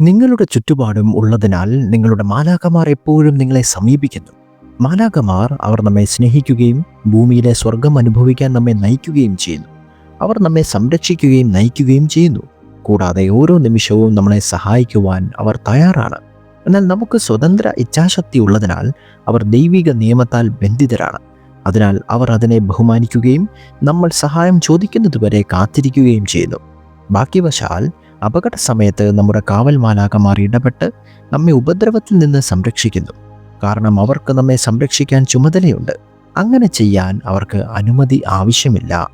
നിങ്ങളുടെ ചുറ്റുപാടും ഉള്ളതിനാൽ നിങ്ങളുടെ മാലാകമാർ എപ്പോഴും നിങ്ങളെ സമീപിക്കുന്നു. മാലാകമാർ അവർ നമ്മെ സ്നേഹിക്കുകയും ഭൂമിയിലെ സ്വർഗം അനുഭവിക്കാൻ നമ്മെ നയിക്കുകയും ചെയ്യുന്നു. അവർ നമ്മെ സംരക്ഷിക്കുകയും നയിക്കുകയും ചെയ്യുന്നു. കൂടാതെ ഓരോ നിമിഷവും നമ്മളെ സഹായിക്കുവാൻ അവർ തയ്യാറാണ്. എന്നാൽ നമുക്ക് സ്വതന്ത്ര ഇച്ഛാശക്തി ഉള്ളതിനാൽ അവർ ദൈവിക നിയമത്താൽ ബന്ധിതരാണ്. അതിനാൽ അവർ അതിനെ ബഹുമാനിക്കുകയും നമ്മൾ സഹായം ചോദിക്കുന്നതുവരെ കാത്തിരിക്കുകയും ചെയ്യുന്നു. ബാക്കിവശാൽ അപകട സമയത്ത് നമ്മുടെ കാവൽ മാലാകമാർ ഇടപെട്ട് നമ്മെ ഉപദ്രവത്തിൽ നിന്ന് സംരക്ഷിക്കുന്നു. കാരണം അവർക്ക് നമ്മെ സംരക്ഷിക്കാൻ ചുമതലയുണ്ട്. അങ്ങനെ ചെയ്യാൻ അവർക്ക് അനുമതി ആവശ്യമില്ല.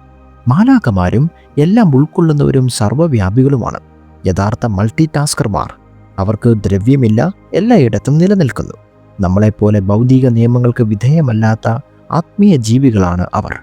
മാലാകമാരും എല്ലാം ഉൾക്കൊള്ളുന്നവരും സർവവ്യാപികളുമാണ്. യഥാർത്ഥ മൾട്ടി ടാസ്കർമാർ അവർക്ക് ദ്രവ്യമില്ല എല്ലായിടത്തും നിലനിൽക്കുന്നു. നമ്മളെപ്പോലെ ഭൗതിക നിയമങ്ങൾക്ക് വിധേയമല്ലാത്ത ആത്മീയ ജീവികളാണ് അവർ.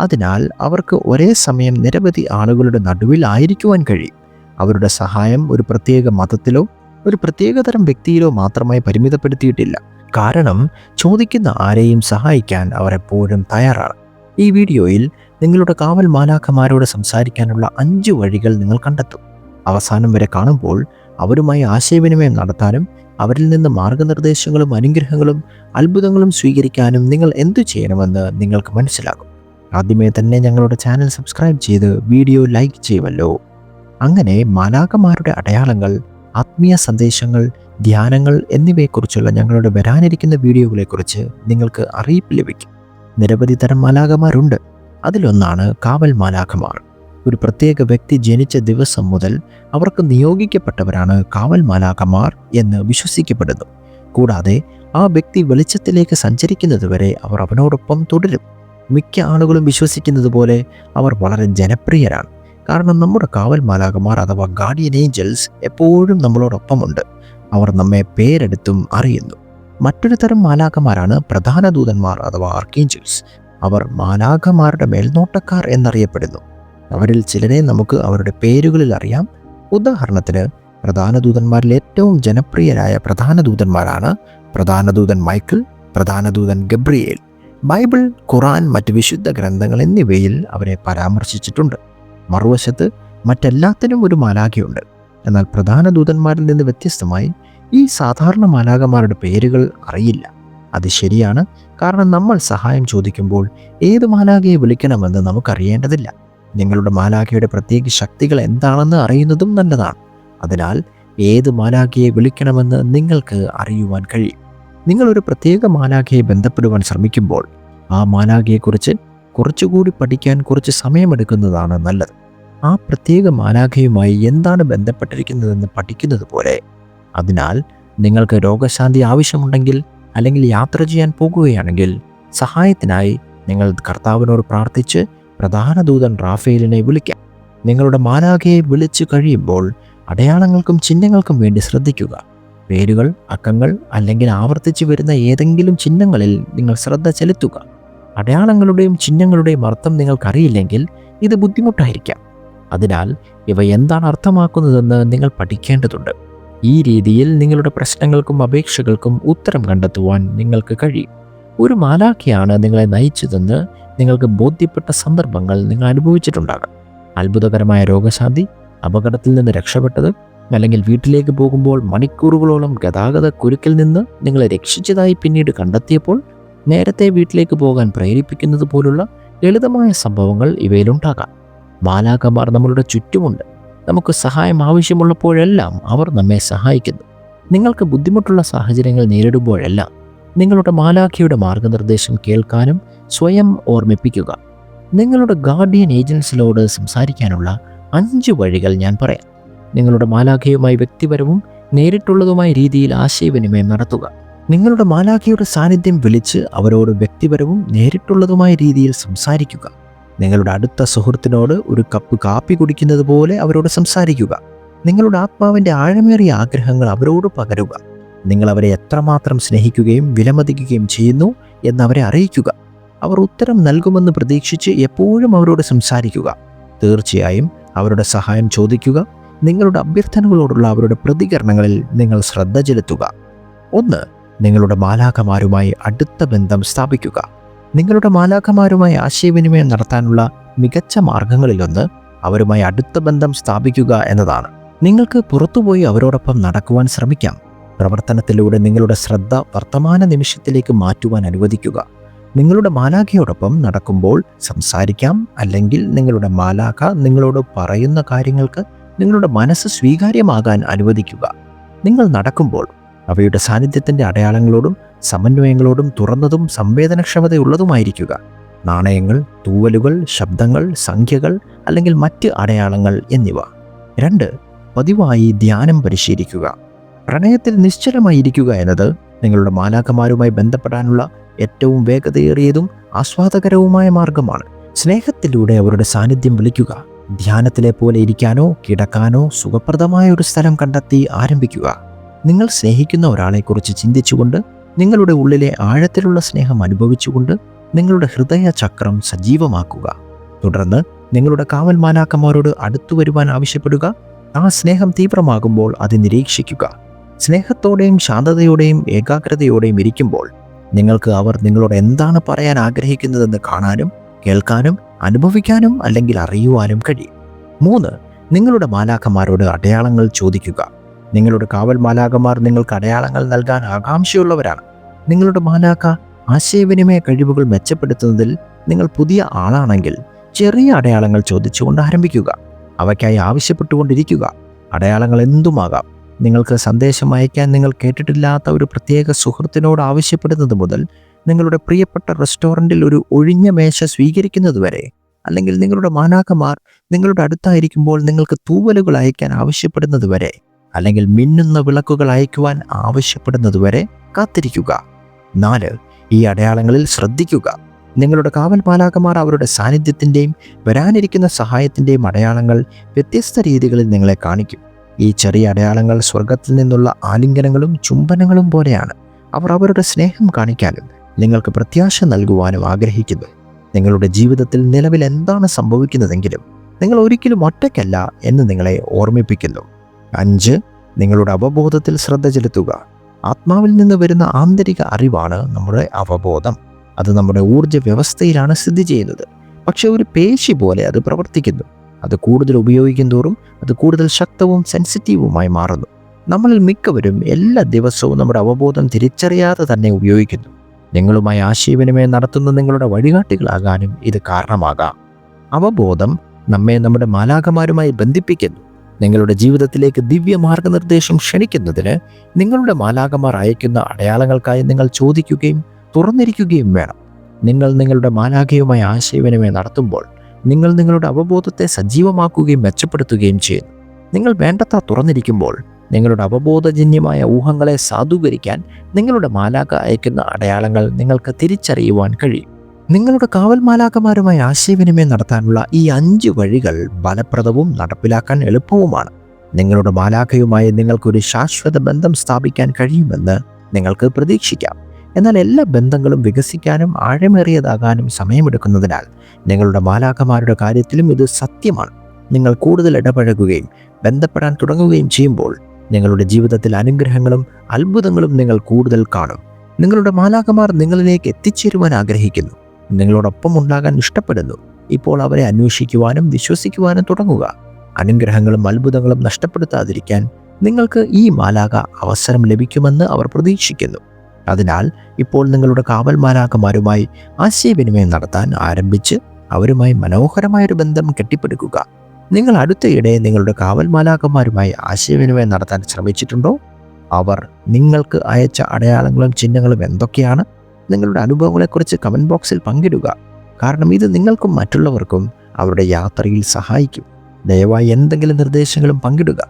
അതിനാൽ അവർക്ക് ഒരേ സമയം നിരവധി ആളുകളുടെ നടുവിൽ ആയിരിക്കുവാൻ കഴിയും. അവരുടെ സഹായം ഒരു പ്രത്യേക മതത്തിലോ ഒരു പ്രത്യേകതരം വ്യക്തിയിലോ മാത്രമായി പരിമിതപ്പെടുത്തിയിട്ടില്ല. കാരണം ചോദിക്കുന്ന ആരെയും സഹായിക്കാൻ അവർ എപ്പോഴും തയ്യാറാണ്. ഈ വീഡിയോയിൽ നിങ്ങളുടെ കാവൽ മാലാഖമാരോട് സംസാരിക്കാനുള്ള അഞ്ച് വഴികൾ നിങ്ങൾ കണ്ടെത്തും. അവസാനം വരെ കാണുമ്പോൾ അവരുമായി ആശയവിനിമയം നടത്താനും അവരിൽ നിന്ന് മാർഗനിർദ്ദേശങ്ങളും അനുഗ്രഹങ്ങളും അത്ഭുതങ്ങളും സ്വീകരിക്കാനും നിങ്ങൾ എന്തു ചെയ്യണമെന്ന് നിങ്ങൾക്ക് മനസ്സിലാകും. ആദ്യമേ തന്നെ ഞങ്ങളുടെ ചാനൽ സബ്സ്ക്രൈബ് ചെയ്ത് വീഡിയോ ലൈക്ക് ചെയ്യുമല്ലോ. അങ്ങനെ മാലാകമാരുടെ അടയാളങ്ങൾ ആത്മീയ സന്ദേശങ്ങൾ ധ്യാനങ്ങൾ എന്നിവയെക്കുറിച്ചുള്ള ഞങ്ങളുടെ വരാനിരിക്കുന്ന വീഡിയോകളെക്കുറിച്ച് നിങ്ങൾക്ക് അറിയിപ്പ് ലഭിക്കും. നിരവധി തരം മാലാകമാരുണ്ട് അതിലൊന്നാണ് കാവൽ മാലാഖമാർ. ഒരു പ്രത്യേക വ്യക്തി ജനിച്ച ദിവസം മുതൽ അവർക്ക് നിയോഗിക്കപ്പെട്ടവരാണ് കാവൽ മാലാഖമാർ എന്ന് വിശ്വസിക്കപ്പെടുന്നു. കൂടാതെ ആ വ്യക്തി വെളിച്ചത്തിലേക്ക് സഞ്ചരിക്കുന്നതുവരെ അവർ അവനോടൊപ്പം തുടരും. മിക്ക ആളുകളും വിശ്വസിക്കുന്നത് പോലെ അവർ വളരെ ജനപ്രിയരാണ്. കാരണം നമ്മുടെ കാവൽ മാലാകമാർ അഥവാ ഗാർഡിയൻ ഏഞ്ചൽസ് എപ്പോഴും നമ്മളോടൊപ്പമുണ്ട്. അവർ നമ്മെ പേരെടുത്തും അറിയുന്നു. മറ്റൊരു തരം മാലാഖമാരാണ് പ്രധാന ദൂതന്മാർ അഥവാ ആർക്കേഞ്ചൽസ് അവർ മാലാഖമാരുടെ മേൽനോട്ടക്കാർ എന്നറിയപ്പെടുന്നു. അവരിൽ ചിലരെ നമുക്ക് അവരുടെ പേരുകളിൽ അറിയാം. ഉദാഹരണത്തിന് പ്രധാന ദൂതന്മാരിൽ ഏറ്റവും ജനപ്രിയരായ പ്രധാന ദൂതന്മാരാണ് പ്രധാന ദൂതൻ മൈക്കിൾ പ്രധാന ദൂതൻ ഗബ്രിയേൽ. ബൈബിൾ ഖുറാൻ മറ്റ് വിശുദ്ധ ഗ്രന്ഥങ്ങൾ എന്നിവയിൽ അവരെ പരാമർശിച്ചിട്ടുണ്ട്. മറുവശത്ത് മറ്റെല്ലാത്തിനും ഒരു മാലാഖയുണ്ട്. എന്നാൽ പ്രധാന ദൂതന്മാരിൽ നിന്ന് വ്യത്യസ്തമായി ഈ സാധാരണ മാലാഖമാരുടെ പേരുകൾ അറിയില്ല. അത് ശരിയാണ്. കാരണം നമ്മൾ സഹായം ചോദിക്കുമ്പോൾ ഏത് മാലാഖയെ വിളിക്കണമെന്ന് നമുക്കറിയേണ്ടതില്ല. നിങ്ങളുടെ മാലാഖയുടെ പ്രത്യേക ശക്തികൾ എന്താണെന്ന് അറിയുന്നതും നല്ലതാണ്. അതിനാൽ ഏത് മാലാഖയെ വിളിക്കണമെന്ന് നിങ്ങൾക്ക് അറിയുവാൻ കഴിയും. നിങ്ങളൊരു പ്രത്യേക മാലാഖയെ ബന്ധപ്പെടുവാൻ ശ്രമിക്കുമ്പോൾ ആ മാലാഖയെക്കുറിച്ച് കുറച്ചുകൂടി പഠിക്കാൻ കുറച്ച് സമയമെടുക്കുന്നതാണ് നല്ലത്. ആ പ്രത്യേക മാലാഖയുമായി എന്താണ് ബന്ധപ്പെട്ടിരിക്കുന്നതെന്ന് പഠിക്കുന്നത് പോലെ. അതിനാൽ നിങ്ങൾക്ക് രോഗശാന്തി ആവശ്യമുണ്ടെങ്കിൽ അല്ലെങ്കിൽ യാത്ര ചെയ്യാൻ പോകുകയാണെങ്കിൽ സഹായത്തിനായി നിങ്ങൾ കർത്താവിനോട് പ്രാർത്ഥിച്ച് പ്രധാന ദൂതൻ റാഫേലിനെ വിളിക്കാം. നിങ്ങളുടെ മാലാഖയെ വിളിച്ചു കഴിയുമ്പോൾ അടയാളങ്ങൾക്കും ചിഹ്നങ്ങൾക്കും വേണ്ടി ശ്രദ്ധിക്കുക. പേരുകൾ അക്കങ്ങൾ അല്ലെങ്കിൽ ആവർത്തിച്ചു വരുന്ന ഏതെങ്കിലും ചിഹ്നങ്ങളിൽ നിങ്ങൾ ശ്രദ്ധ ചെലുത്തുക. അടയാളങ്ങളുടെയും ചിഹ്നങ്ങളുടെയും അർത്ഥം നിങ്ങൾക്കറിയില്ലെങ്കിൽ ഇത് ബുദ്ധിമുട്ടായിരിക്കാം. അതിനാൽ ഇവ എന്താണ് അർത്ഥമാക്കുന്നതെന്ന് നിങ്ങൾ പഠിക്കേണ്ടതുണ്ട്. ഈ രീതിയിൽ നിങ്ങളുടെ പ്രശ്നങ്ങൾക്കും അപേക്ഷകൾക്കും ഉത്തരം കണ്ടെത്തുവാൻ നിങ്ങൾക്ക് കഴിയും. ഒരു മാലാഖയാണ് നിങ്ങളെ നയിച്ചതെന്ന് നിങ്ങൾക്ക് ബോധ്യപ്പെട്ട സന്ദർഭങ്ങൾ നിങ്ങൾ അനുഭവിച്ചിട്ടുണ്ടാകാം. അത്ഭുതകരമായ രോഗശാന്തി അപകടത്തിൽ നിന്ന് രക്ഷപ്പെട്ടത് അല്ലെങ്കിൽ വീട്ടിലേക്ക് പോകുമ്പോൾ മണിക്കൂറുകളോളം ഗതാഗത കുരുക്കിൽ നിന്ന് നിങ്ങളെ രക്ഷിച്ചതായി പിന്നീട് കണ്ടെത്തിയപ്പോൾ നേരത്തെ വീട്ടിലേക്ക് പോകാൻ പ്രേരിപ്പിക്കുന്നത് പോലുള്ള ലളിതമായ സംഭവങ്ങൾ ഇവയിലുണ്ടാകാം. മാലാഖമാർ നമ്മളുടെ ചുറ്റുമുണ്ട്. നമുക്ക് സഹായം ആവശ്യമുള്ളപ്പോഴെല്ലാം അവർ നമ്മെ സഹായിക്കുന്നു. നിങ്ങൾക്ക് ബുദ്ധിമുട്ടുള്ള സാഹചര്യങ്ങൾ നേരിടുമ്പോഴെല്ലാം നിങ്ങളുടെ മാലാഖയുടെ മാർഗനിർദ്ദേശം കേൾക്കാനും സ്വയം ഓർമ്മിപ്പിക്കുക. നിങ്ങളുടെ ഗാർഡിയൻ ഏജൻസിലോട് സംസാരിക്കാനുള്ള അഞ്ച് വഴികൾ ഞാൻ പറയാം. നിങ്ങളുടെ മാലാഖയുമായി വ്യക്തിപരവും നേരിട്ടുള്ളതുമായ രീതിയിൽ ആശയവിനിമയം നടത്തുക. നിങ്ങളുടെ മാലാഖയുടെ സാന്നിധ്യം വിളിച്ച് അവരോട് വ്യക്തിപരവും നേരിട്ടുള്ളതുമായ രീതിയിൽ സംസാരിക്കുക. നിങ്ങളുടെ അടുത്ത സുഹൃത്തിനോട് ഒരു കപ്പ് കാപ്പി കുടിക്കുന്നത് പോലെ അവരോട് സംസാരിക്കുക. നിങ്ങളുടെ ആത്മാവിന്റെ ആഴമേറിയ ആഗ്രഹങ്ങൾ അവരോട് പകരുക. നിങ്ങൾ അവരെ എത്രമാത്രം സ്നേഹിക്കുകയും വിലമതിക്കുകയും ചെയ്യുന്നു എന്നവരെ അറിയിക്കുക. അവർ ഉത്തരം നൽകുമെന്ന് പ്രതീക്ഷിച്ച് എപ്പോഴും അവരോട് സംസാരിക്കുക. തീർച്ചയായും അവരുടെ സഹായം ചോദിക്കുക. നിങ്ങളുടെ അഭ്യർത്ഥനകളോടുള്ള അവരുടെ പ്രതികരണങ്ങളിൽ നിങ്ങൾ ശ്രദ്ധ ചെലുത്തുക. ഒന്ന് നിങ്ങളുടെ മാലാഖമാരുമായി അടുത്ത ബന്ധം സ്ഥാപിക്കുക. നിങ്ങളുടെ മാലാഖമാരുമായി ആശയവിനിമയം നടത്താനുള്ള മികച്ച മാർഗങ്ങളിലൊന്ന് അവരുമായി അടുത്ത ബന്ധം സ്ഥാപിക്കുക എന്നതാണ്. നിങ്ങൾക്ക് പുറത്തുപോയി അവരോടൊപ്പം നടക്കുവാൻ ശ്രമിക്കാം. പ്രവർത്തനത്തിലൂടെ നിങ്ങളുടെ ശ്രദ്ധ വർത്തമാന നിമിഷത്തിലേക്ക് മാറ്റുവാൻ അനുവദിക്കുക. നിങ്ങളുടെ മാലാഖയോടൊപ്പം നടക്കുമ്പോൾ സംസാരിക്കാം അല്ലെങ്കിൽ നിങ്ങളുടെ മാലാഖ നിങ്ങളോട് പറയുന്ന കാര്യങ്ങൾക്ക് നിങ്ങളുടെ മനസ്സ് സ്വീകാര്യമാകാൻ അനുവദിക്കുക. നിങ്ങൾ നടക്കുമ്പോൾ അവയുടെ സാന്നിധ്യത്തിന്റെ അടയാളങ്ങളോടും സമന്വയങ്ങളോടും തുറന്നതും സംവേദനക്ഷമതയുള്ളതുമായിരിക്കുക. നാണയങ്ങൾ തൂവലുകൾ ശബ്ദങ്ങൾ സംഖ്യകൾ അല്ലെങ്കിൽ മറ്റ് അടയാളങ്ങൾ എന്നിവ. രണ്ട് പതിവായി ധ്യാനം പരിശീലിക്കുക. പ്രണയത്തിൽ നിശ്ചലമായിരിക്കുക എന്നത് നിങ്ങളുടെ മാലാഖമാരുമായി ബന്ധപ്പെടാനുള്ള ഏറ്റവും വേഗതയേറിയതും ആസ്വാദകരവുമായ മാർഗമാണ്. സ്നേഹത്തിലൂടെ അവരുടെ സാന്നിധ്യം വിളിക്കുക. ധ്യാനത്തിലെ പോലെ ഇരിക്കാനോ കിടക്കാനോ സുഖപ്രദമായ ഒരു സ്ഥലം കണ്ടെത്തി ആരംഭിക്കുക. നിങ്ങൾ സ്നേഹിക്കുന്ന ഒരാളെക്കുറിച്ച് ചിന്തിച്ചുകൊണ്ട് നിങ്ങളുടെ ഉള്ളിലെ ആഴത്തിലുള്ള സ്നേഹം അനുഭവിച്ചുകൊണ്ട് നിങ്ങളുടെ ഹൃദയ ചക്രം സജീവമാക്കുക. തുടർന്ന് നിങ്ങളുടെ കാവൽ മാലാക്കന്മാരോട് അടുത്തു വരുവാൻ ആവശ്യപ്പെടുക. ആ സ്നേഹം തീവ്രമാകുമ്പോൾ അത് നിരീക്ഷിക്കുക. സ്നേഹത്തോടെയും ശാന്തതയോടെയും ഏകാഗ്രതയോടെയും ഇരിക്കുമ്പോൾ നിങ്ങൾക്ക് അവർ നിങ്ങളോട് എന്താണ് പറയാൻ ആഗ്രഹിക്കുന്നതെന്ന് കാണാനും കേൾക്കാനും അനുഭവിക്കാനും അല്ലെങ്കിൽ അറിയുവാനും കഴിയും. മൂന്ന് നിങ്ങളുടെ മാലാക്കന്മാരോട് അടയാളങ്ങൾ ചോദിക്കുക. നിങ്ങളുടെ കാവൽ മാലാകമാർ നിങ്ങൾക്ക് അടയാളങ്ങൾ നൽകാൻ ആകാംക്ഷയുള്ളവരാണ്. നിങ്ങളുടെ മാലാക്ക ആശയവിനിമയ കഴിവുകൾ മെച്ചപ്പെടുത്തുന്നതിൽ നിങ്ങൾ പുതിയ ആളാണെങ്കിൽ ചെറിയ അടയാളങ്ങൾ ചോദിച്ചുകൊണ്ട് ആരംഭിക്കുക. അവയ്ക്കായി ആവശ്യപ്പെട്ടുകൊണ്ടിരിക്കുക. അടയാളങ്ങൾ എന്തുമാകാം? നിങ്ങൾക്ക് സന്ദേശം അയക്കാൻ നിങ്ങൾ കേട്ടിട്ടില്ലാത്ത ഒരു പ്രത്യേക സുഹൃത്തിനോട് ആവശ്യപ്പെടുന്നത് മുതൽ നിങ്ങളുടെ പ്രിയപ്പെട്ട റെസ്റ്റോറന്റിൽ ഒരു ഒഴിഞ്ഞ മേശ സ്വീകരിക്കുന്നതുവരെ അല്ലെങ്കിൽ നിങ്ങളുടെ മാനാക്കമാർ നിങ്ങളുടെ അടുത്തായിരിക്കുമ്പോൾ നിങ്ങൾക്ക് തൂവലുകൾ അയക്കാൻ ആവശ്യപ്പെടുന്നതുവരെ അല്ലെങ്കിൽ മിന്നുന്ന വിളക്കുകൾ അയക്കുവാൻ ആവശ്യപ്പെടുന്നതുവരെ കാത്തിരിക്കുക. നാല് ഈ അടയാളങ്ങളിൽ ശ്രദ്ധിക്കുക. നിങ്ങളുടെ കാവൽ പാലാക്കന്മാർ അവരുടെ സാന്നിധ്യത്തിന്റെയും വരാനിരിക്കുന്ന സഹായത്തിന്റെയും അടയാളങ്ങൾ വ്യത്യസ്ത രീതികളിൽ നിങ്ങളെ കാണിക്കും. ഈ ചെറിയ അടയാളങ്ങൾ സ്വർഗത്തിൽ നിന്നുള്ള ആലിംഗനങ്ങളും ചുംബനങ്ങളും പോലെയാണ് അവർ അവരുടെ സ്നേഹം കാണിക്കാനും നിങ്ങൾക്ക് പ്രത്യാശ നൽകുവാനും ആഗ്രഹിക്കുന്നു. നിങ്ങളുടെ ജീവിതത്തിൽ നിലവിൽ എന്താണ് സംഭവിക്കുന്നതെങ്കിലും നിങ്ങൾ ഒരിക്കലും ഒറ്റയ്ക്കല്ല എന്ന് നിങ്ങളെ ഓർമ്മിപ്പിക്കുന്നു. അഞ്ച് നിങ്ങളുടെ അവബോധത്തിൽ ശ്രദ്ധ ചെലുത്തുക. ആത്മാവിൽ നിന്ന് വരുന്ന ആന്തരിക അറിവാണ് നമ്മുടെ അവബോധം. അത് നമ്മുടെ ഊർജ വ്യവസ്ഥയിലാണ് സ്ഥിതി ചെയ്യുന്നത്. പക്ഷെ ഒരു പേശി പോലെ അത് പ്രവർത്തിക്കുന്നു. അത് കൂടുതൽ ഉപയോഗിക്കും തോറും അത് കൂടുതൽ ശക്തവും സെൻസിറ്റീവുമായി മാറുന്നു. നമ്മളിൽ മിക്കവരും എല്ലാ ദിവസവും നമ്മുടെ അവബോധം തിരിച്ചറിയാതെ തന്നെ ഉപയോഗിക്കുന്നു. നിങ്ങളുമായി ആശയവിനിമയം നടത്തുന്ന നിങ്ങളുടെ വഴികാട്ടികളാകാനും ഇത് കാരണമാകാം. അവബോധം നമ്മെ നമ്മുടെ മാലാഖമാരുമായി ബന്ധിപ്പിക്കുന്നു. നിങ്ങളുടെ ജീവിതത്തിലേക്ക് ദിവ്യ മാർഗനിർദ്ദേശം ക്ഷണിക്കുന്നതിന് നിങ്ങളുടെ മാലാകമാർ അയക്കുന്ന അടയാളങ്ങൾക്കായി നിങ്ങൾ ചോദിക്കുകയും തുറന്നിരിക്കുകയും വേണം. നിങ്ങൾ നിങ്ങളുടെ മാലാഖയുമായി ആശയവിനിമയം നടത്തുമ്പോൾ നിങ്ങൾ നിങ്ങളുടെ അവബോധത്തെ സജീവമാക്കുകയും മെച്ചപ്പെടുത്തുകയും ചെയ്യുന്നു. നിങ്ങൾ വേണ്ടത്ര തുറന്നിരിക്കുമ്പോൾ നിങ്ങളുടെ അവബോധജന്യമായ ഊഹങ്ങളെ സാധൂകരിക്കാൻ നിങ്ങളുടെ മാലാക അയക്കുന്ന അടയാളങ്ങൾ നിങ്ങൾക്ക് തിരിച്ചറിയുവാൻ കഴിയും. നിങ്ങളുടെ കാവൽമാലാക്കന്മാരുമായി ആശയവിനിമയം നടത്താനുള്ള ഈ അഞ്ച് വഴികൾ ഫലപ്രദവും നടപ്പിലാക്കാൻ എളുപ്പവുമാണ്. നിങ്ങളുടെ മാലാഖയുമായി നിങ്ങൾക്കൊരു ശാശ്വത ബന്ധം സ്ഥാപിക്കാൻ കഴിയുമെന്ന് നിങ്ങൾക്ക് പ്രതീക്ഷിക്കാം. എന്നാൽ എല്ലാ ബന്ധങ്ങളും വികസിക്കാനും ആഴമേറിയതാകാനും സമയമെടുക്കുന്നതിനാൽ നിങ്ങളുടെ മാലാഖമാരുടെ കാര്യത്തിലും ഇത് സത്യമാണ്. നിങ്ങൾ കൂടുതൽ ഇടപഴകുകയും ബന്ധപ്പെടാൻ തുടങ്ങുകയും ചെയ്യുമ്പോൾ നിങ്ങളുടെ ജീവിതത്തിൽ അനുഗ്രഹങ്ങളും അത്ഭുതങ്ങളും നിങ്ങൾ കൂടുതൽ കാണും. നിങ്ങളുടെ മാലാഖമാർ നിങ്ങളിലേക്ക് എത്തിച്ചേരുവാൻ ആഗ്രഹിക്കുന്നു. നിങ്ങളോടൊപ്പം ഉണ്ടാകാൻ ഇഷ്ടപ്പെടുന്നു. ഇപ്പോൾ അവരെ അന്വേഷിക്കുവാനും വിശ്വസിക്കുവാനും തുടങ്ങുക. അനുഗ്രഹങ്ങളും അത്ഭുതങ്ങളും നഷ്ടപ്പെടുത്താതിരിക്കാൻ നിങ്ങൾക്ക് ഈ മാലാക അവസരം ലഭിക്കുമെന്ന് അവർ പ്രതീക്ഷിക്കുന്നു. അതിനാൽ ഇപ്പോൾ നിങ്ങളുടെ കാവൽ മാലാക്കന്മാരുമായി ആശയവിനിമയം നടത്താൻ ആരംഭിച്ച് അവരുമായി മനോഹരമായൊരു ബന്ധം കെട്ടിപ്പടുക്കുക. നിങ്ങൾ അടുത്തയിടെ നിങ്ങളുടെ കാവൽ മാലാക്കന്മാരുമായി ആശയവിനിമയം നടത്താൻ ശ്രമിച്ചിട്ടുണ്ടോ? അവർ നിങ്ങൾക്ക് അയച്ച അടയാളങ്ങളും ചിഹ്നങ്ങളും എന്തൊക്കെയാണ്? നിങ്ങളുടെ അനുഭവങ്ങളെക്കുറിച്ച് കമന്റ് ബോക്സിൽ പങ്കിടുക. കാരണം ഇത് നിങ്ങൾക്കും മറ്റുള്ളവർക്കും അവരുടെ യാത്രയിൽ സഹായിക്കും. ദയവായി എന്തെങ്കിലും നിർദ്ദേശങ്ങളും പങ്കിടുക.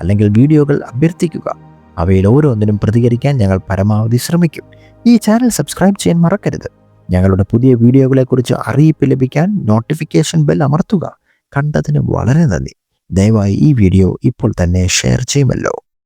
അല്ലെങ്കിൽ വീഡിയോകൾ അഭ്യർത്ഥിക്കുക. അവയിൽ ഓരോന്നിനും പ്രതികരിക്കാൻ ഞങ്ങൾ പരമാവധി ശ്രമിക്കും. ഈ ചാനൽ സബ്സ്ക്രൈബ് ചെയ്യാൻ മറക്കരുത്. ഞങ്ങളുടെ പുതിയ വീഡിയോകളെക്കുറിച്ച് അറിയിപ്പ് ലഭിക്കാൻ നോട്ടിഫിക്കേഷൻ ബെൽ അമർത്തുക. കണ്ടതിന് വളരെ നന്ദി. ദയവായി ഈ വീഡിയോ ഇപ്പോൾ തന്നെ ഷെയർ ചെയ്യുമല്ലോ.